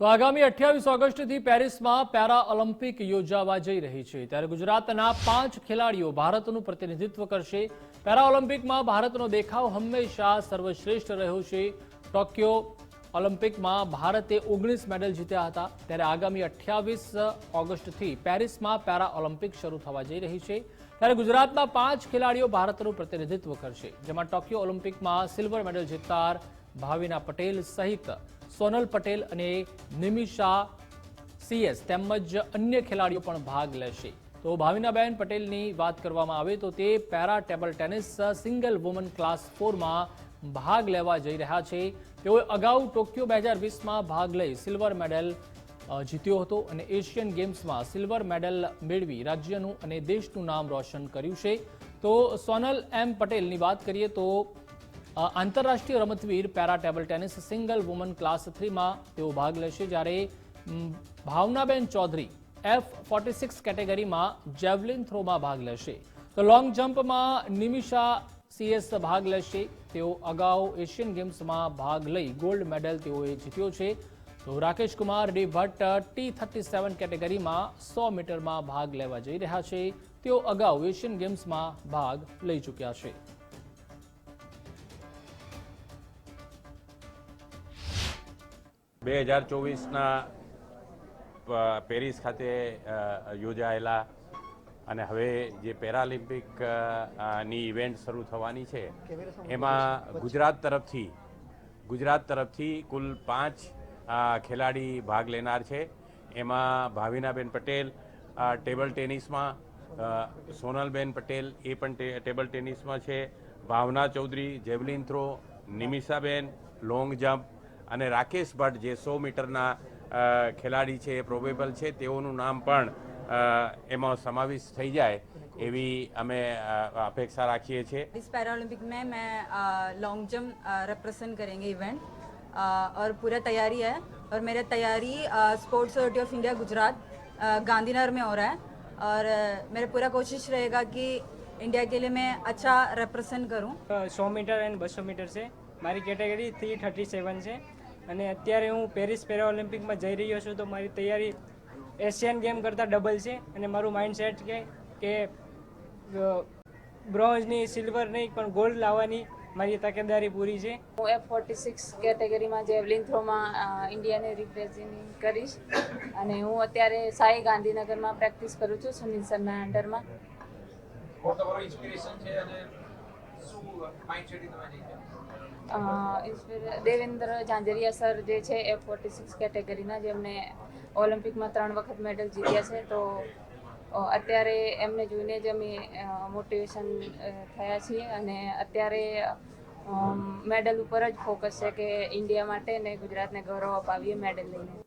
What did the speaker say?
તો આગામી અઠ્યાવીસ ઓગસ્ટથી પેરિસમાં પેરા ઓલિમ્પિક યોજાવા જઈ રહી છે. ત્યારે ગુજરાતના પાંચ ખેલાડીઓ ભારતનું પ્રતિનિધિત્વ કરશે. પેરા ઓલિમ્પિકમાં ભારતનો દેખાવ હંમેશા સર્વશ્રેષ્ઠ રહ્યો છે. ટોક્યો ઓલિમ્પિકમાં ભારતે ઓગણીસ મેડલ જીત્યા હતા. ત્યારે આગામી અઠ્યાવીસ ઓગસ્ટથી પેરિસમાં પેરા ઓલિમ્પિક શરૂ થવા જઈ રહી છે. ત્યારે ગુજરાતના પાંચ ખેલાડીઓ ભારતનું પ્રતિનિધિત્વ કરશે. જેમાં ટોક્યો ઓલિમ્પિકમાં સિલ્વર મેડલ જીતનાર ભાવિના પટેલ સહિત સોનલ પટેલ અને નિમિષા સીએસ તેમજ અન્ય ખેલાડીઓ પણ ભાગ લેશે. તો ભાવિનાબેન પટેલની વાત કરવામાં આવે તો તે para table tennis single woman class ફોરમાં ભાગ લેવા જઈ રહ્યા છે. તેઓએ અગાઉ ટોક્યો બે હજાર વીસમાં ભાગ લઈ સિલ્વર મેડલ જીત્યો હતો અને એશિયન ગેમ્સમાં સિલ્વર મેડલ મેળવી રાજ્યનું અને દેશનું નામ રોશન કર્યું છે. તો સોનલ એમ પટેલની વાત કરીએ તો આંતરરાષ્ટ્રીય રમતવીર para table tennis single woman class થ્રીમાં તેઓ ભાગ લેશે જ્યારે Bhavnaben Chaudhary F forty six કેટેગરીમાં જેવલિન થ્રોમાં ભાગ લેશે. તો લોંગ જમ્પમાં નિમિષા સીએસ ભાગ લેશે. તેઓ અગાઉ એશિયન ગેમ્સમાં ભાગ લઈ ગોલ્ડ મેડલ તેઓએ જીત્યો છે. તો Rakesh Kumar, D Bhatt, T thirty seven કેટેગરીમાં સો મીટરમાં ભાગ લેવા જઈ રહ્યા છે. તેઓ અગાઉ એશિયન ગેમ્સમાં ભાગ લઈ ચૂક્યા છે. બે હજાર ચોવીસના પેરિસ ખાતે યોજાયેલા અને હવે જે પેરાલિમ્પિક અ, અ, ની ઇવેન્ટ શરૂ થવાની છે એમાં ગુજરાત તરફથી ગુજરાત તરફથી કુલ પાંચ ખેલાડી ભાગ લેનાર છે. એમાં ભાવિનાબેન પટેલ ટેબલ ટેનિસમાં સોનલબેન પટેલ એ પણ ટેબલ ટેનિસમાં છે. Bhavna Chaudhary javelin throw Nimishaben long jump અને રાકેશ ભટ્ટ જે સો મીટરના અ, ખેલાડી છે એ પ્રોબેબલ છે તેઓનું નામ પણ અ, એમાં સમાવેશ થઈ જાય એવી અમે અ, અપેક્ષા રાખીએ છીએ इस पैरालंपिक में मैं लॉन्ग जंप रिप्रेजेंट करेंगे इवेंट और पूरा तैयारी है और मेरा तैयारी sports authority of India Gujarat अ, गांधीनगर में हो रहा है और अ, मेरा पूरा कोशिश रहेगा कि इंडिया के लिए मैं अच्छा रिप्रेजेंट करूं સો મીટર એન્ડ બસો મીટર છે મારી કેટેગરી થ્રી થર્ટી સેવન છે અને અત્યારે હું પેરિસ પેરા ઓલિમ્પિકમાં જઈ રહ્યો છું તો મારી તૈયારી એશિયન ગેમ કરતાં ડબલ છે અને મારું માઇન્ડ સેટ કે કે નહીં સિલ્વર નહીં પણ ગોલ્ડ લાવવાની મારી તકેદારી પૂરી છે. હું એફ ફોર્ટી સિક્સ કેટેગરીમાં જેવલિન થ્રોમાં ઇન્ડિયાને રિપ્રેઝેન્ટ કરીશ અને હું અત્યારે સાઈ ગાંધીનગરમાં પ્રેક્ટિસ કરું છું સુનિલ સરના અંડરમાં. દેવેન્દ્ર ઝાંઝરિયા સર જે છે, એ ફોર્ટી સિક્સ કેટેગરીના જેમને ઓલિમ્પિકમાં ત્રણ વખત મેડલ જીત્યા છે. તો અત્યારે એમને જોઈને જ અમે મોટિવેશન થયા છીએ. અને અત્યારે મેડલ ઉપર જ ફોકસ છે કે ઇન્ડિયા માટે ને ગુજરાતને ગૌરવ અપાવીએ મેડલ લઈને.